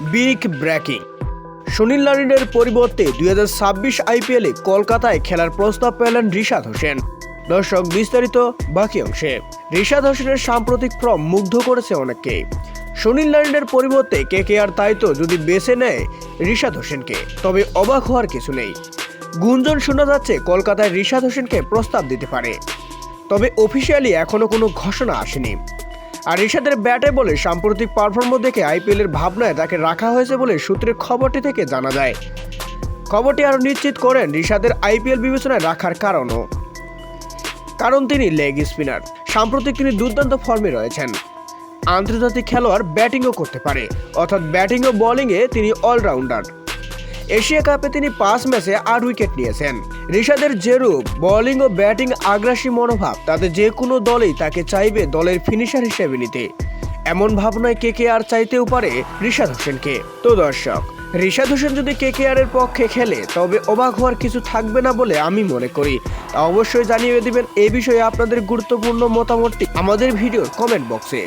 Big breaking. Sunil নারিনের পরিবর্তে দুই হাজার ছাব্বিশ আইপিএলে কলকাতায় খেলার প্রস্তাব পেলেন রিশাদ হোসেন। দর্শক, বিস্তারিত বাকি অংশে। রিশাদ হোসেনের সাম্প্রতিক ফর্ম মুগ্ধ করেছে অনেককে। সুনীল নারিনের পরিবর্তে কে কে আর তাই তো যদি বেছে নেয় রিশাদ হোসেনকে, তবে অবাক হওয়ার কিছু নেই। গুঞ্জন শোনা যাচ্ছে কলকাতায় রিশাদ হোসেনকে প্রস্তাব দিতে পারে। তবে অফিসিয়ালি এখনও কোনো ঘোষণা আসেনি। আর রিশাদের ব্যাটে বলে সাম্প্রতিক পারফর্ম দেখে আইপিএলের ভাবনায় তাকে রাখা হয়েছে বলে সূত্রের খবরটি থেকে জানা যায়। খবরটি আরও নিশ্চিত করেন রিশাদের আইপিএল বিবেচনায় রাখার কারণও। কারণ তিনি লেগ স্পিনার। সাম্প্রতিক তিনি দুর্দান্ত ফর্মে রয়েছেন। আন্তর্জাতিক খেলোয়াড় ব্যাটিংও করতে পারে। অর্থাৎ ব্যাটিং ও বোলিংয়ে তিনি অলরাউন্ডার এশিয়া কাপে তিনি পাঁচ ম্যাচে আট উইকেট নিয়েছেন। ঋষাদের যেরূপ বোলিং ও ব্যাটিং আগ্রাসী মনোভাব, তাতে যে কোনো দলেই তাকে চাইবে দলের ফিনিশার হিসেবে নিতে। এমন ভাবনায় কে কে আর চাইতেও পারে ঋষাদ হোসেনকে। তো দর্শক ঋষাদ হোসেন যদি কে কে এর পক্ষে খেলে, তবে অবাক হওয়ার কিছু থাকবে না বলে আমি মনে করি। তা অবশ্যই জানিয়ে দিবেন এ বিষয়ে আপনাদের গুরুত্বপূর্ণ মতামতটি আমাদের ভিডিওর কমেন্ট বক্সে